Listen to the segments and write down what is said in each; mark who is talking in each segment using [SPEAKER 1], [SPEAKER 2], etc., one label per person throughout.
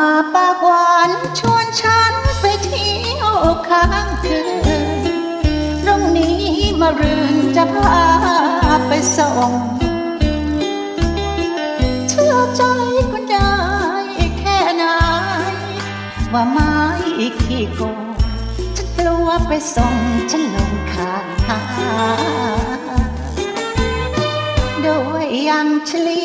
[SPEAKER 1] าปากหวานชวนฉันไปเที่ยวค้างคืนตรงนี้มารืนจะพาไปส่ง เชื่อใจคุณได้แค่ไหนว่าไม่ขี้โกงฉันกลัวไปส่งฉันลงคาโดยยังเฉลี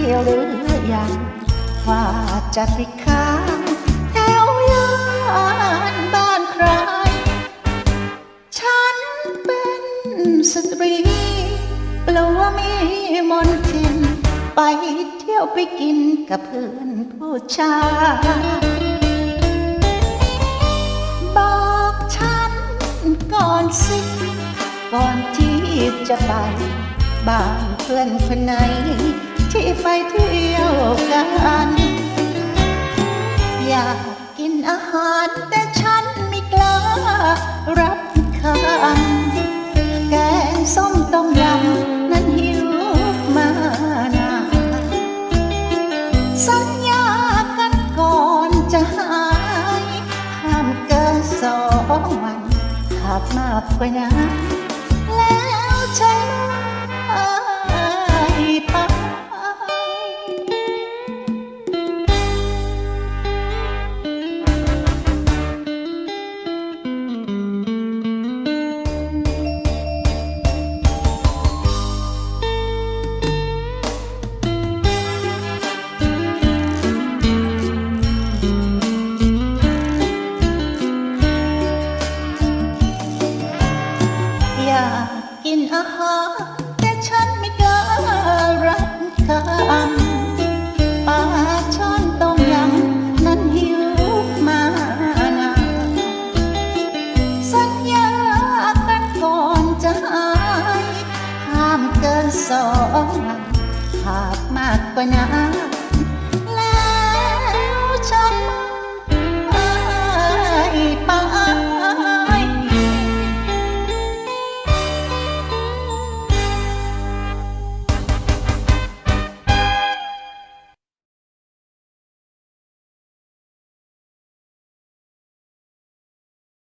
[SPEAKER 1] หรือยังว่าจะไปค้างแถวย่านบ้านใคร ฉันเป็นสตรีกลัวมีมนทิน ไปเที่ยวไปกินกับเพื่อนผู้ชายบอกฉันก่อนสิ ก่อนที่จะไปบ้านเพื่อนคนไหน ที่ไปเที่ยวกัน อยากกินอาหารแต่ฉันไม่กล้ารับคำแกงส้มต้มยำนั้นหิวมานานสัญญากันก่อนจะหายห้ามเกินสองวันหากมากกว่านั้นแล้วใช่ไหม แต่ฉันไม่กล้ารับคำปลาช้อนต้มยำนั้นหิวมานานสัญญากันก่อนจะหายห้ามเกินสองหากมากกว่านั้น